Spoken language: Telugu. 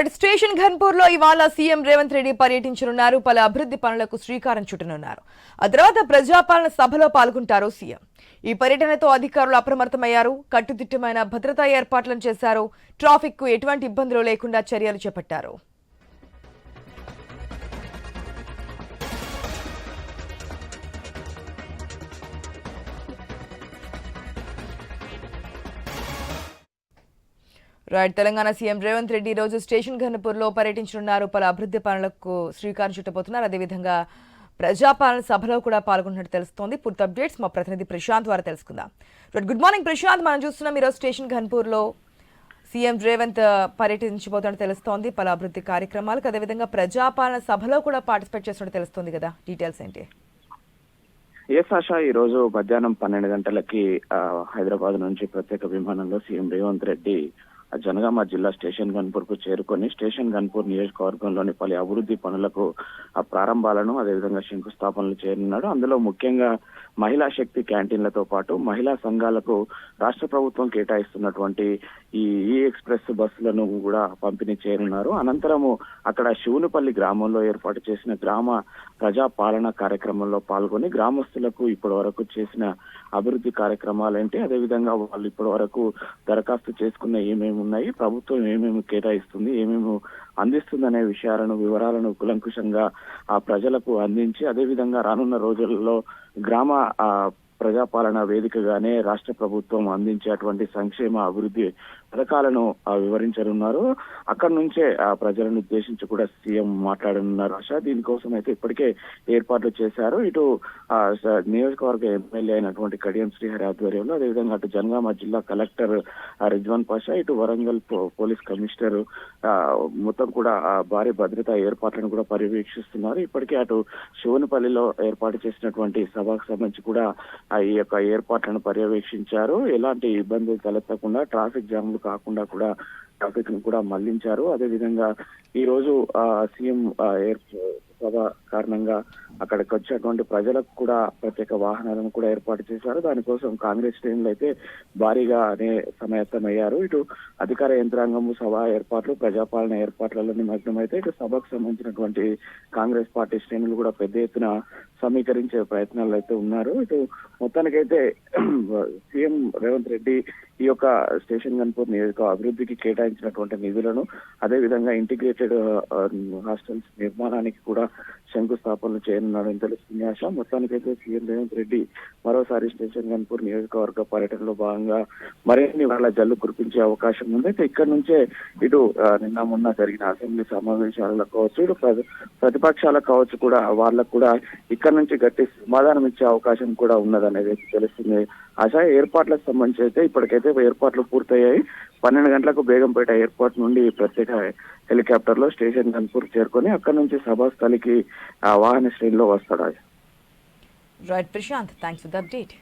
రెడ్ స్టేషన్ ఘన్పూర్లో ఇవాళ సీఎం రేవంత్ రెడ్డి పర్యటించనున్నారు. పలు అభివృద్ధి పనులకు శ్రీకారం చుట్టనున్నారు. ఆ తర్వాత ప్రజాపాలన సభలో పాల్గొంటారు సీఎం. ఈ పర్యటనతో అధికారులు అప్రమత్తమయ్యారు. కట్టుదిట్టమైన భద్రతా ఏర్పాట్లను చేశారు. ట్రాఫిక్కు ఎటువంటి ఇబ్బందులు లేకుండా చర్యలు చేపట్టారు. రైట్ తెలంగాణ సీఎం రేవంత్ రెడ్డి రోజు స్టేషన్ ఘనపూర్లో పర్యటించనున్నారు. పలు అభివృద్ధి పనులకు శ్రీకారం చుట్టబోతున్నారు. అదేవిధంగా ప్రజాపాలన సభలో కూడా పాల్గొన్నట్టు తెలుస్తోంది. పూర్తి అప్డేట్స్ మా ప్రతినిధి ప్రశాంత్ ద్వారా తెలుసుకుందాం. Good morning Prashanth. మనం చూస్తున్నాం ఈరోజు స్టేషన్ ఘన్పూర్లో సీఎం రేవంత్ పర్యటించబోతున్నట్టు తెలుస్తోంది. పలు అభివృద్ధి కార్యక్రమాలకు అదేవిధంగా ప్రజాపాలన సభలో కూడా పార్టిసిపేట్ చేస్తున్నట్టు తెలుస్తోంది కదా. డీటెయిల్స్ ఏంటి? ఏ ఆశ ఈ రోజు మధ్యాహ్నం పన్నెండు గంటలకి హైదరాబాద్ నుంచి ప్రత్యేక విమానంలో సీఎం రేవంత్ రెడ్డి జనగామ జిల్లా స్టేషన్ గన్పూర్కు చేరుకొని స్టేషన్ గన్పూర్ నియోజకవర్గంలోని పలు అభివృద్ధి పనులకు ఆ ప్రారంభాలను అదేవిధంగా శంకుస్థాపనలు చేయనున్నాడు. అందులో ముఖ్యంగా మహిళా శక్తి క్యాంటీన్లతో పాటు మహిళా సంఘాలకు రాష్ట్ర ప్రభుత్వం కేటాయిస్తున్నటువంటి ఈ ఈ ఎక్స్ప్రెస్ బస్సులను కూడా పంపిణీ చేయనున్నారు. అనంతరము అక్కడ శివునిపల్లి గ్రామంలో ఏర్పాటు చేసిన గ్రామ ప్రజా పాలన కార్యక్రమంలో పాల్గొని గ్రామస్తులకు ఇప్పటి వరకు చేసిన అభివృద్ధి కార్యక్రమాలేంటి అదేవిధంగా వాళ్ళు ఇప్పటి వరకు దరఖాస్తు చేసుకున్న ఏమేమి ఉన్నాయి. ప్రభుత్వం ఏమేమి కేటాయిస్తుంది ఏమేమి అందిస్తుంది అనే విషయాలను వివరాలను కులంకుశంగా ఆ ప్రజలకు అందించి అదేవిధంగా రానున్న రోజుల్లో గ్రామ ఆ ప్రజాపాలన వేదికగానే రాష్ట్ర ప్రభుత్వం అందించేటువంటి సంక్షేమ అభివృద్ధి పథకాలను వివరించనున్నారు. అక్కడి నుంచే ఆ ప్రజలను ఉద్దేశించి కూడా సీఎం మాట్లాడనున్నారు ఆశ. దీనికోసం అయితే ఇప్పటికే ఏర్పాట్లు చేశారు. ఇటు నియోజకవర్గ ఎమ్మెల్యే అయినటువంటి కడియం శ్రీహరి ఆధ్వర్యంలో అదేవిధంగా అటు జనగామ జిల్లా కలెక్టర్ రిజ్వాన్ పాషా ఇటు వరంగల్ పో- పోలీస్ కమిషనర్ మొత్తం కూడా భారీ భద్రతా ఏర్పాట్లను కూడా పర్యవేక్షిస్తున్నారు. ఇప్పటికే అటు శివనపల్లిలో ఏర్పాటు చేసినటువంటి సభకు సంబంధించి కూడా ఈ యొక్క ఏర్పాట్లను పర్యవేక్షించారు. ఎలాంటి ఇబ్బందులు తలెత్తకుండా ట్రాఫిక్ జామ్లు కాకుండా కూడా ట్రాఫిక్ను కూడా మళ్ళించారు. అదేవిధంగా ఈ రోజు ఆ, సీఎం సభ కారణంగా అక్కడికి వచ్చేటువంటి ప్రజలకు కూడా ప్రత్యేక వాహనాలను కూడా ఏర్పాటు చేశారు. దానికోసం కాంగ్రెస్ శ్రేణులు అయితే భారీగానే సమాయత్తమయ్యారు. ఇటు అధికార యంత్రాంగము సభ ఏర్పాట్లు ప్రజాపాలన ఏర్పాట్లలో నిమగ్నమైతే ఇటు సభకు సంబంధించినటువంటి కాంగ్రెస్ పార్టీ శ్రేణులు కూడా పెద్ద ఎత్తున సమీకరించే ప్రయత్నాలు అయితే ఉన్నారు. ఇటు మొత్తానికైతే సీఎం రేవంత్ రెడ్డి ఈ యొక్క స్టేషన్ గన్పూర్ నియోజక అభివృద్ధికి కేటాయించినటువంటి నిధులను అదేవిధంగా ఇంటిగ్రేటెడ్ హాస్టల్స్ నిర్మాణానికి కూడా శంకుస్థాపనలు చేయనున్నాడని తెలుస్తుంది. ఆశ మొత్తానికైతే సీఎం రేవంత్ రెడ్డి మరోసారి స్టేషన్ గన్పూర్ నియోజకవర్గ పర్యటనలో భాగంగా మరిన్ని వాళ్ళ జల్లు కురిపించే అవకాశం ఉంది. అయితే ఇక్కడ నుంచే ఇటు నిన్న మొన్న జరిగిన అసెంబ్లీ సమావేశాలలో కావచ్చు ఇటు ప్ర- ప్రతిపక్షాలకు కావచ్చు కూడా వాళ్ళకు కూడా ఇక్కడ నుంచి గట్టి సమాధానం ఇచ్చే అవకాశం కూడా ఉన్నదనేది తెలుస్తుంది. ఆశ ఏర్పాట్లకు సంబంధించి అయితే ఇప్పటికైతే ఏర్పాట్లు పూర్తయ్యాయి. పన్నెండు గంటలకు బేగంపేట ఎయిర్పోర్ట్ నుండి ప్రత్యేక హెలికాప్టర్లో స్టేషన్ గన్పూర్ చేరుకొని అక్కడి నుంచి సభాస్థలికి ఆ వాహన శ్రేణిలో వస్తాడు right Prashanth thanks for the update